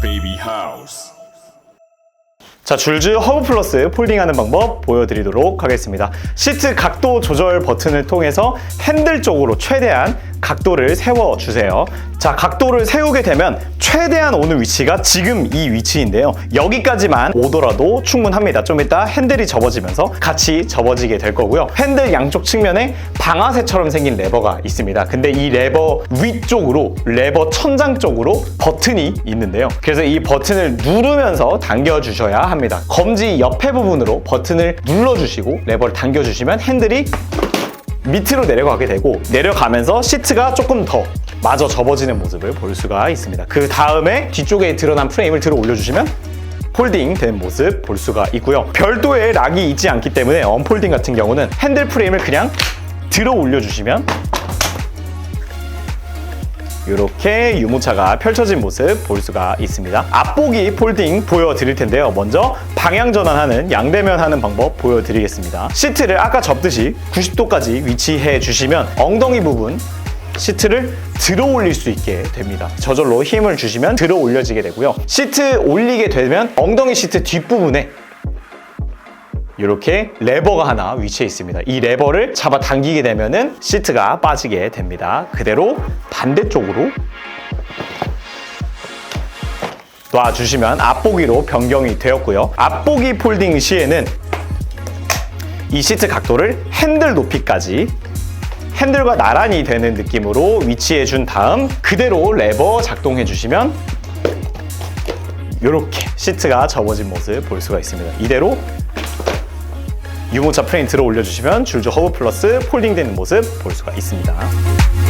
baby house. 자, 줄즈 허브 플러스 폴딩하는 방법 보여드리도록 하겠습니다. 시트 각도 조절 버튼을 통해서 핸들 쪽으로 최대한 각도를 세워주세요. 자, 각도를 세우게 되면 최대한 오는 위치가 지금 이 위치인데요. 여기까지만 오더라도 충분합니다. 좀 이따 핸들이 접어지면서 같이 접어지게 될 거고요. 핸들 양쪽 측면에 방아쇠처럼 생긴 레버가 있습니다. 근데 이 레버 위쪽으로, 레버 천장 쪽으로 버튼이 있는데요. 그래서 이 버튼을 누르면서 당겨주셔야 합니다. 검지 옆에 부분으로 버튼을 눌러주시고 레버를 당겨주시면 핸들이 밑으로 내려가게 되고 내려가면서 시트가 조금 더 마저 접어지는 모습을 볼 수가 있습니다. 그 다음에 뒤쪽에 드러난 프레임을 들어 올려주시면 폴딩 된 모습 볼 수가 있고요. 별도의 락이 있지 않기 때문에 언폴딩 같은 경우는 핸들 프레임을 그냥 들어 올려주시면 이렇게 유모차가 펼쳐진 모습 볼 수가 있습니다. 앞보기 폴딩 보여드릴 텐데요. 먼저 방향 전환하는 양대면 하는 방법 보여드리겠습니다. 시트를 아까 접듯이 90도까지 위치해 주시면 엉덩이 부분 시트를 들어 올릴 수 있게 됩니다. 저절로 힘을 주시면 들어 올려지게 되고요. 시트 올리게 되면 엉덩이 시트 뒷부분에 이렇게 레버가 하나 위치해 있습니다. 이 레버를 잡아 당기게 되면은 시트가 빠지게 됩니다. 그대로 반대쪽으로 놔주시면 앞보기로 변경이 되었고요. 앞보기 폴딩 시에는 이 시트 각도를 핸들 높이까지 핸들과 나란히 되는 느낌으로 위치해 준 다음 그대로 레버 작동해 주시면 이렇게 시트가 접어진 모습 볼 수가 있습니다. 이대로 유모차 들어 올려주시면 줄줄 허브 플러스 폴딩되는 모습 볼 수가 있습니다.